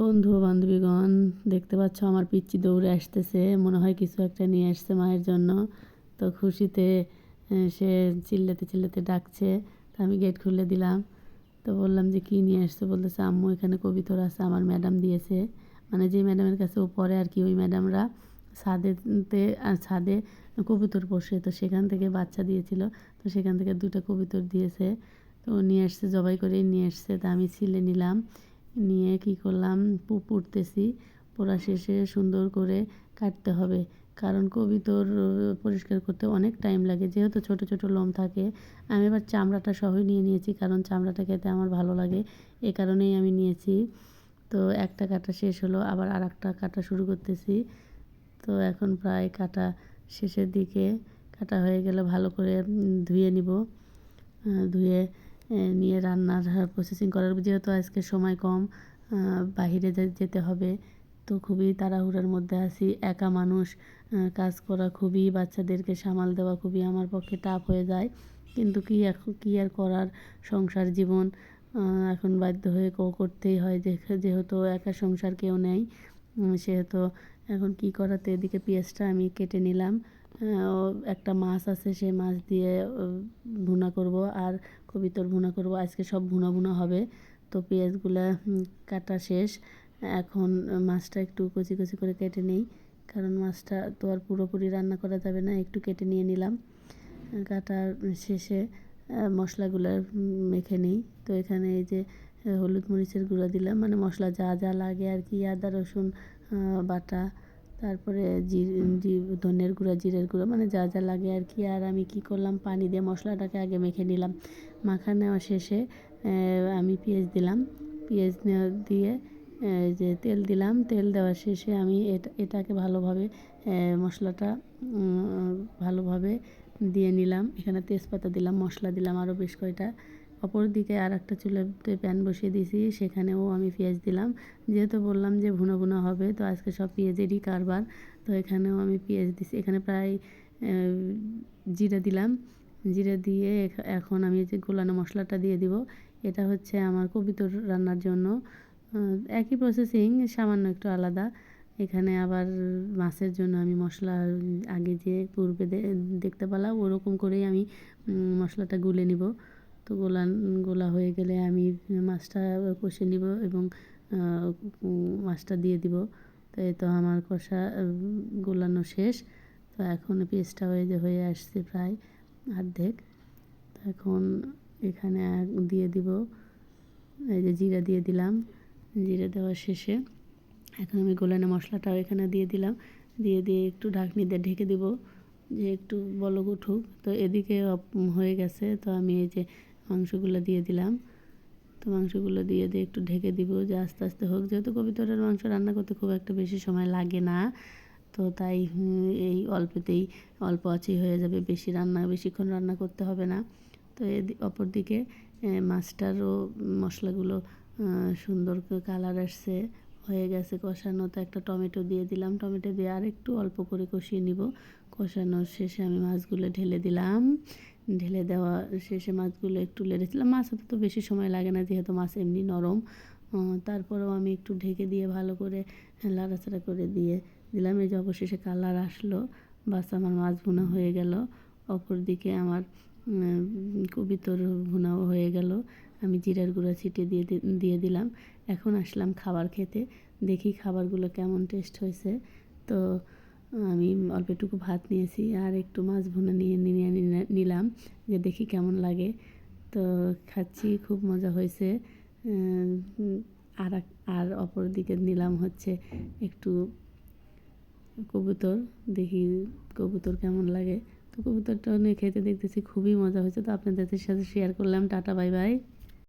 বন্ধু বান্ধবীগণ, দেখতে পাচ্ছ আমার পিচ্চি দৌড়ে আসতেছে। মনে হয় কিছু একটা নিয়ে আসছে মায়ের জন্য। তো খুশিতে সে চিল্লাতে চিল্লাতে ডাকছে। তো আমি গেট খুলে দিলাম। তো বললাম যে, কী নিয়ে আসছে? বলতেছে, আম্মু, এখানে কবিতর আছে, আমার ম্যাডাম দিয়েছে। মানে যে ম্যাডামের কাছে ও পড়ে আর কি, ওই ম্যাডামরা ছাদেতে ছাদে কবুতর পোষে তো সেখান থেকে বাচ্চা দিয়েছিল। তো সেখান থেকে দুটো কবিতর দিয়েছে। তো নিয়ে আসছে, জবাই করেই নিয়ে আসছে। তা আমি ছিলে নিলাম। নিয়ে কি করলাম? পুড়তেছি। পোড়া শেষে সুন্দর করে কাটতে হবে। কারণ কবিতর পরিষ্কার করতে অনেক টাইম লাগে। যেহেতু ছোট ছোট লোম থাকে, আমি এবার চামড়াটা সহই নিয়ে নিয়েছি। কারণ চামড়াটা খেতে আমার ভালো লাগে। এ কারণেই আমি নিয়েছি। তো একটা কাটা শেষ হলো। আবার আর একটা কাটা শুরু করতেছি। তো এখন প্রায় কাটা শেষের দিকে কাটা হয়ে গেলে ভালো করে ধুয়ে নিব। ধুয়ে নিয়ে রান্নার প্রসেসিং করার। যেহেতু আজকে সময় কম বাহিরে যেতে হবে, তো খুবই তাড়াহুড়োর মধ্যে আছি। একা মানুষ কাজ করা খুবই, বাচ্চাদেরকে সামাল দেওয়া খুবই আমার পক্ষে টাফ হয়ে যায়। কিন্তু কি এখন কী আর করার? সংসার, জীবন এখন বাধ্য হয়ে করতেই হয়। যেহেতু একা সংসার কেউ নেই সেহেতু এখন কি করাতে? এদিকে পেঁয়াজটা আমি কেটে নিলাম। একটা মাছ আছে, সেই মাছ দিয়ে ভুনা করব। আর কবিতর ভুনা করব। আজকে সব ভুনা ভুনা হবে। তো পেঁয়াজগুলা কাটা শেষ। এখন মাছটা একটু কচি কচি করে কেটে নেই। কারণ মাছটা তো আর পুরোপুরি রান্না করা যাবে না। একটু কেটে নিয়ে নিলাম। কাটার শেষে মশলাগুলো মেখে নিই। তো এখানে এই যে, হলুদ মরিচের গুঁড়া দিলাম। মানে মশলা যা যা লাগে আর কি। আদা, রসুন বাটা তারপরে ধনের গুঁড়া, জিরের গুঁড়া মানে যা যা লাগে আর কি। আর আমি কি করলাম? পানি দিয়ে মশলাটাকে আগে মেখে নিলাম। মাখা নেওয়া শেষে আমি পেঁয়াজ দিলাম। পেঁয়াজ দিয়ে যে তেল দিলাম, তেল দেওয়া শেষে আমি এটা, এটাকে ভালোভাবে মশলাটা ভালোভাবে দিয়ে নিলাম। এখানে তেজপাতা দিলাম, মশলা দিলাম আরও বেশ কয়টা। অপর দিকে আর একটা চুলাতে প্যান বসিয়ে দিয়েছি, সেখানেও আমি পেঁয়াজ দিলাম। যেহেতু বললাম যে ভুনো ভুনো হবে, তো আজকে সব পেঁয়াজেরই কারবার। তো এখানেও আমি পেঁয়াজ দিছি, এখানে প্রায় জিরা দিলাম। জিরা দিয়ে এখন আমি যে গোলানো মশলাটা দিয়ে দিব, এটা হচ্ছে আমার কবিতর রান্নার জন্য। একই প্রসেসিং সামান্য একটু আলাদা। এখানে আবার মাছের জন্য আমি মশলা আগে যে পূর্বে দেখতে পেলাম, ওরকম করেই আমি মশলাটা গুলে নিব। তো গোলান, গোলা হয়ে গেলে আমি মাছটা কষে নিব এবং মাছটা দিয়ে দিব। তো এই তো আমার কষা, গোলানো শেষ। তো এখন পেস্টটা হয়ে হয়ে আসছে প্রায় অর্ধেক। তো এখন এখানে দিয়ে দিব, এই যে জিরা দিয়ে দিলাম। জিরা দেওয়ার শেষে এখন আমি গোলানো মশলাটাও এখানে দিয়ে দিলাম। দিয়ে দিয়ে একটু ঢাকনি দিয়ে ঢেকে দিব যে একটু বলক উঠুক। তো এদিকে হয়ে গেছে। তো আমি এই যে মাংসগুলো দিয়ে দিলাম। তো মাংসগুলো দিয়ে দিয়ে একটু ঢেকে দিব যে আস্তে আস্তে হোক। যেহেতু কবিতরের মাংস রান্না করতে খুব একটা বেশি সময় লাগে না তো তাই এই অল্পতেই অল্প আঁচেই হয়ে যাবে। বেশি রান্না বেশিক্ষণ রান্না করতে হবে না। তো অপর দিকে এ, মাছটারও মশলাগুলো সুন্দর কালার আসছে হয়ে গেছে কষানো। তো একটা টমেটো দিয়ে দিলাম। টমেটো দিয়ে আর একটু অল্প করে কষিয়ে নিব। কষানোর শেষে আমি মাছগুলো ঢেলে দিলাম। ঢেলে দেওয়া শেষে মাছগুলো একটু লেড়েছিলাম মাছ হতে তো বেশি সময় লাগে না যেহেতু মাছ এমনি নরম। তারপরেও আমি একটু ঢেকে দিয়ে ভালো করে লাড়াচাড়া করে দিয়ে দিলাম। এই যে অবশেষে কালার আসলো, বাস আমার মাছ ভুনা হয়ে গেল। অপর দিকে আমার কবিতর ভুনাও হয়ে গেল। আমি জিরার গুঁড়া ছিটিয়ে দিয়ে দিয়ে দিলাম। এখন আসলাম খাবার খেতে। দেখি খাবারগুলো কেমন টেস্ট হয়েছে। তো আমি অল্প একটুকু ভাত নিয়েছি আর একটু মাছ ভুনা নিয়ে নিয়ে নিলাম, যে দেখি কেমন লাগে। তো খাচ্ছি, খুব মজা হয়েছে। আর আর অপর দিকে নিলাম হচ্ছে একটু কবুতর, দেখি কবুতর কেমন লাগে। তো কবুতরটা নিয়ে খেতে দেখতেছি খুবই মজা হয়েছে। তো আপনাদের সাথে শেয়ার করলাম। টাটা, বাই বাই।